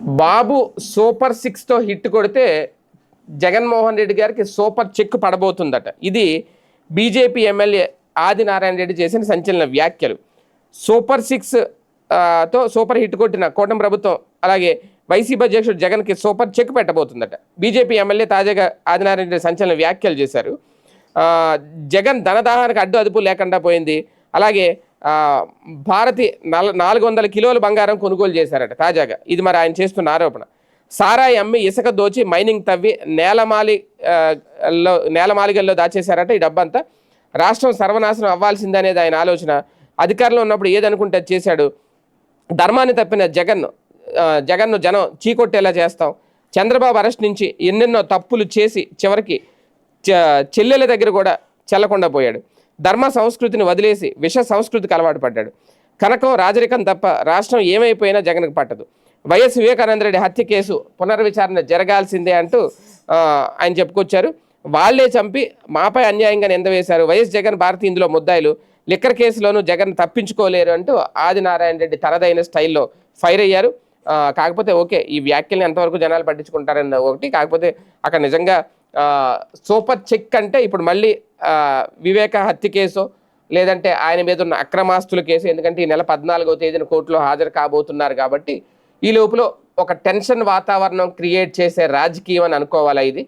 బాబు super సిక్స్తో hit కొడితే జగన్మోహన్ రెడ్డి గారికి super check పడబోతుందట. ఇది బీజేపీ ఎమ్మెల్యే ఆదినారాయణ రెడ్డి చేసిన సంచలన వ్యాఖ్యలు. సూపర్ సిక్స్తో సూపర్ హిట్ కొట్టిన కూటమి ప్రభుత్వం అలాగే వైసీపీ అధ్యక్షుడు జగన్కి సూపర్ చెక్ పెట్టబోతుందట. బీజేపీ ఎమ్మెల్యే తాజాగా ఆదినారాయణ రెడ్డి సంచలన వ్యాఖ్యలు చేశారు. జగన్ ధనదాహానికి అడ్డు అదుపు లేకుండా పోయింది. అలాగే భారతి నల నాలుగు వందల కిలోల బంగారం కొనుగోలు చేశారట తాజాగా. ఇది మరి ఆయన చేస్తున్న ఆరోపణ. సారాయి అమ్మి ఇసుక దోచి మైనింగ్ తవ్వి నేలమాలి లో నేలమాలిగల్లో దాచేశారట ఈ డబ్బంతా. రాష్ట్రం సర్వనాశనం అవ్వాల్సిందనేది ఆయన ఆలోచన. అధికారంలో ఉన్నప్పుడు ఏదనుకుంటే అది చేశాడు. ధర్మాన్ని తప్పిన జగన్ జగన్ను జనం చీకొట్టేలా చేస్తాం. చంద్రబాబు అరెస్ట్ నుంచి ఎన్నెన్నో తప్పులు చేసి చివరికి చె చెల్లెల దగ్గర కూడా చెల్లకుండా పోయాడు. ధర్మ సంస్కృతిని వదిలేసి విష సంస్కృతికి అలవాటు పడ్డాడు. కనకం రాజరికం తప్ప రాష్ట్రం ఏమైపోయినా జగన్కు పట్టదు. వైఎస్ వివేకానంద రెడ్డి హత్య కేసు పునర్విచారణ జరగాల్సిందే అంటూ ఆయన చెప్పుకొచ్చారు. వాళ్ళే చంపి మాపై అన్యాయంగా నిందవేశారు వైఎస్ జగన్ భారతి ఇందులో ముద్దాయిలు. లిక్కర్ కేసులోనూ జగన్ తప్పించుకోలేరు అంటూ ఆదినారాయణ రెడ్డి తనదైన స్టైల్లో ఫైర్ అయ్యారు. కాకపోతే ఓకే ఈ వ్యాఖ్యల్ని ఎంతవరకు జనాలు పట్టించుకుంటారన్న ఒకటి. కాకపోతే అక్కడ నిజంగా సూపర్ చెక్ అంటే ఇప్పుడు మళ్ళీ వివేక హత్య కేసు లేదంటే ఆయన మీద ఉన్న అక్రమాస్తుల కేసు ఎందుకంటే ఈ నెల పద్నాలుగో తేదీన కోర్టులో హాజరు కాబోతున్నారు కాబట్టి ఈ లోపల ఒక టెన్షన్ వాతావరణం క్రియేట్ చేసే రాజకీయం అని అనుకోవాలా ఇది?